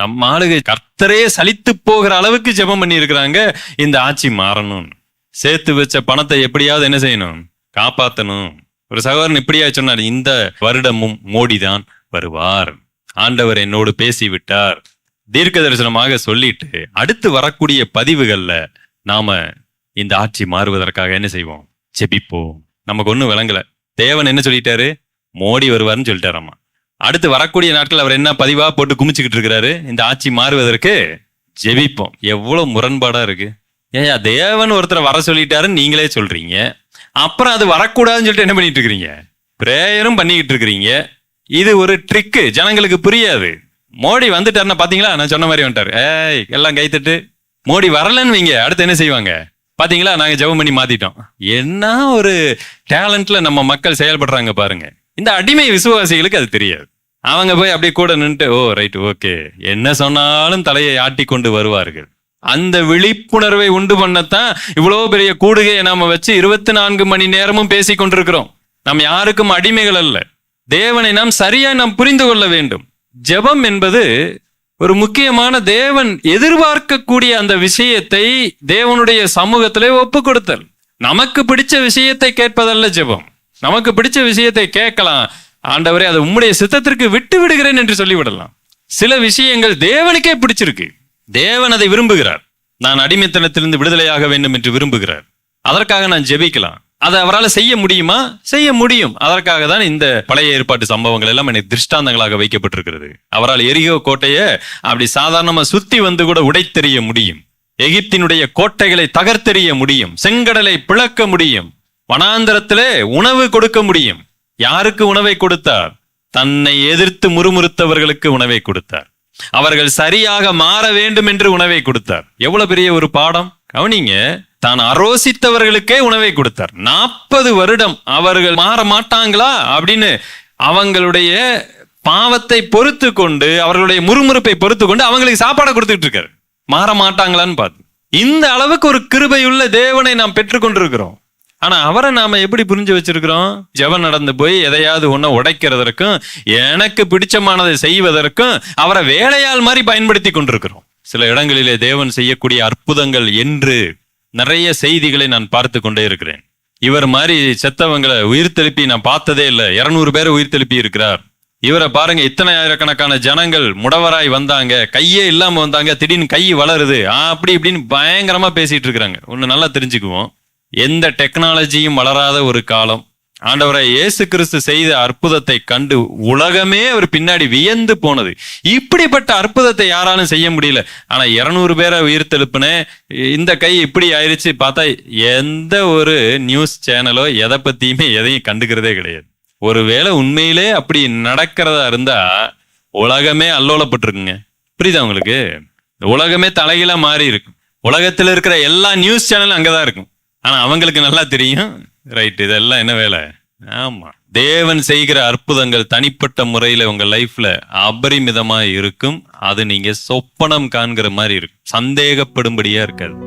நம்ம ஆளுகை கர்த்தரே சலித்து போகிற அளவுக்கு ஜெபம் பண்ணி இருக்கிறாங்க இந்த ஆட்சி மாறணும். சேர்த்து வச்ச பணத்தை எப்படியாவது என்ன செய்யணும்? காப்பாற்றணும் ஒரு சகோதரன் இப்படியா சொன்னார் இந்த வருடமும் மோடி தான் வருவார். ஆண்டவர் என்னோடு பேசிவிட்டார். தீர்க்க தரிசனமாக சொல்லிட்டு அடுத்து வரக்கூடிய பதிவுகள்ல நாம இந்த ஆட்சி மாறுவதற்காக என்ன செய்வோம்? செபிப்போம் நமக்கு ஒன்றும் விளங்கல. தேவன் என்ன சொல்லிட்டாரு? மோடி வருவார்னு சொல்லிட்டாராமா? அடுத்து வரக்கூடிய நாட்கள் அவர் என்ன பதிவா போட்டு குமிச்சுக்கிட்டு இருக்கிறாரு? இந்த ஆட்சி மாறுவதற்கு ஜெபிப்போம். எவ்வளவு முரண்பாடா இருக்கு. ஏயா தேவன் ஒருத்தரை வர சொல்லிட்டாருன்னு நீங்களே சொல்றீங்க. அப்புறம் அது வரக்கூடாதுன்னு சொல்லிட்டு என்ன பண்ணிட்டு இருக்கிறீங்க? பிரேயரும் பண்ணிக்கிட்டு இருக்கிறீங்க. இது ஒரு ட்ரிக்கு ஜனங்களுக்கு புரியாது. மோடி வந்துட்டாருன்னா பாத்தீங்களா? நான் சொன்ன மாதிரி வந்துட்டார். ஏய் எல்லாம் கைத்தட்டு மோடி வரலன்னு வைங்க அடுத்து என்ன செய்வாங்க? பாத்தீங்களா? நாங்க ஜெபம் பண்ணி மாத்திட்டோம். என்ன ஒரு டேலண்ட்ல நம்ம மக்கள் செயல்படுறாங்க பாருங்க. இந்த அடிமை விசுவாசிகளுக்கு அது தெரியாது. அவங்க போய் அப்படியே கூட நின்னுட்டு ஓ ரைட் ஓகே என்ன சொன்னாலும் தலையை ஆட்டி கொண்டு வருவார்கள். அந்த விழிப்புணர்வை உண்டு பண்ணத்தான் இவ்வளோ பெரிய கூடுகையை நாம வச்சு இருபத்தி நான்கு மணி நேரமும் பேசி கொண்டிருக்கிறோம். நாம் யாருக்கும் அடிமைகள் அல்ல. தேவனை நாம் சரியா நாம் புரிந்து கொள்ள வேண்டும். ஜெபம் என்பது ஒரு முக்கியமான தேவன் எதிர்பார்க்கக்கூடிய அந்த விஷயத்தை தேவனுடைய சமூகத்திலே ஒப்பு கொடுத்தல். நமக்கு பிடிச்ச விஷயத்தை கேட்பதல்ல ஜெபம். நமக்கு பிடிச்ச விஷயத்தை கேட்கலாம். ஆண்டவரே அதை உம்முடைய சித்தத்திற்கு விட்டு விடுகிறேன் என்று சொல்லிவிடலாம். சில விஷயங்கள் தேவனுக்கே பிடிச்சிருக்கு. தேவன் அதை விரும்புகிறார். நான் அடிமைத்தனத்திலிருந்து விடுதலையாக வேண்டும் என்று விரும்புகிறார். அதற்காக நான் ஜெபிக்கலாம். அதை அவரால் செய்ய முடியுமா? செய்ய முடியும். அதற்காக தான் இந்த பழைய ஏற்பாட்டு சம்பவங்கள் எல்லாம் எனக்கு திருஷ்டாந்தங்களாக வைக்கப்பட்டிருக்கிறது. அவரால் எரிகோ கோட்டையை அப்படி சாதாரணமாக சுத்தி வந்து கூட உடைத்தெறிய முடியும். எகிப்தினுடைய கோட்டைகளை தகர்த்தெறிய முடியும். செங்கடலை பிளக்க முடியும். வனாந்தரத்திலே உணவு கொடுக்க முடியும். யாருக்கு உணவை கொடுத்தார்? தன்னை எதிர்த்து முறுமுறுத்தவர்களுக்கு உணவை கொடுத்தார். அவர்கள் சரியாக மாற வேண்டும் என்று உணவை கொடுத்தார். எவ்வளவு பெரிய ஒரு பாடம்? கவனிங்க தான் அரோசித்தவர்களுக்கே உணவை கொடுத்தார். நாற்பது வருடம் அவர்கள் மாற மாட்டாங்களா? அப்படின்னு அவங்களுடைய பாவத்தை பொறுத்து கொண்டு அவர்களுடைய முறுமுறுப்பை பொறுத்து கொண்டு அவங்களுக்கு சாப்பாடை கொடுத்துட்டு இருக்காரு. மாற மாட்டாங்களான்னு பார்த்து. இந்த அளவுக்கு ஒரு கிருபையுள்ள தேவனை நாம் பெற்றுக்கொண்டிருக்கிறோம். ஆனா அவரை நாம எப்படி புரிஞ்சு வச்சிருக்கிறோம்? ஜெபம் நடந்து போய் எதையாவது ஒண்ண உடைக்கிறதற்கும் எனக்கு பிடிச்சமானதை செய்வதற்கும் அவரை வேலையாள் மாதிரி பயன்படுத்தி கொண்டிருக்கிறோம். சில இடங்களிலே தேவன் செய்யக்கூடிய அற்புதங்கள் என்று நிறைய செய்திகளை நான் பார்த்து கொண்டே இருக்கிறேன். இவர் மாதிரி செத்தவங்களை உயிர் தெழுப்பி நான் பார்த்ததே இல்லை. இருநூறு பேர் உயிர் தெழுப்பி இருக்கிறார். இவரை பாருங்க இத்தனை ஆயிரக்கணக்கான ஜனங்கள் முடவராய் வந்தாங்க. கையே இல்லாம வந்தாங்க. திடீர்னு கை வளருது. ஆ, அப்படி இப்படின்னு பயங்கரமா பேசிட்டு இருக்கிறாங்க. ஒன்னு நல்லா தெரிஞ்சுக்குவோம். எந்த டெக்னாலஜியும் வளராத ஒரு காலம். ஆண்டவரை இயேசு கிறிஸ்து செய்த அற்புதத்தை கண்டு உலகமே அவர் பின்னாடி வியந்து போனது. இப்படிப்பட்ட அற்புதத்தை யாராலும் செய்ய முடியல. ஆனா இருநூறு பேரை உயிர்த்தெழுப்புன இந்த கை இப்படி ஆயிடுச்சு பார்த்தா எந்த ஒரு நியூஸ் சேனலோ எதை பத்தியுமே எதையும் கண்டுக்கிறதே கிடையாது. ஒருவேளை உண்மையிலே அப்படி நடக்கிறதா இருந்தா உலகமே அல்லோலப்பட்டிருக்குங்க. புரியுதா உங்களுக்கு? உலகமே தலைகீழா மாறி இருக்கும் உலகத்தில் இருக்கிற எல்லா நியூஸ் சேனலும் அங்கதான் இருக்கும். ஆனா அவங்களுக்கு நல்லா தெரியும். ரைட் இதெல்லாம் என்ன வேலை? ஆமா. தேவன் செய்கிற அற்புதங்கள் தனிப்பட்ட முறையில உங்க லைஃப்ல அபரிமிதமா இருக்கும். அது நீங்க சொப்பனம் காண்கிற மாதிரி இருக்கும். சந்தேகப்படும்படியா இருக்காது.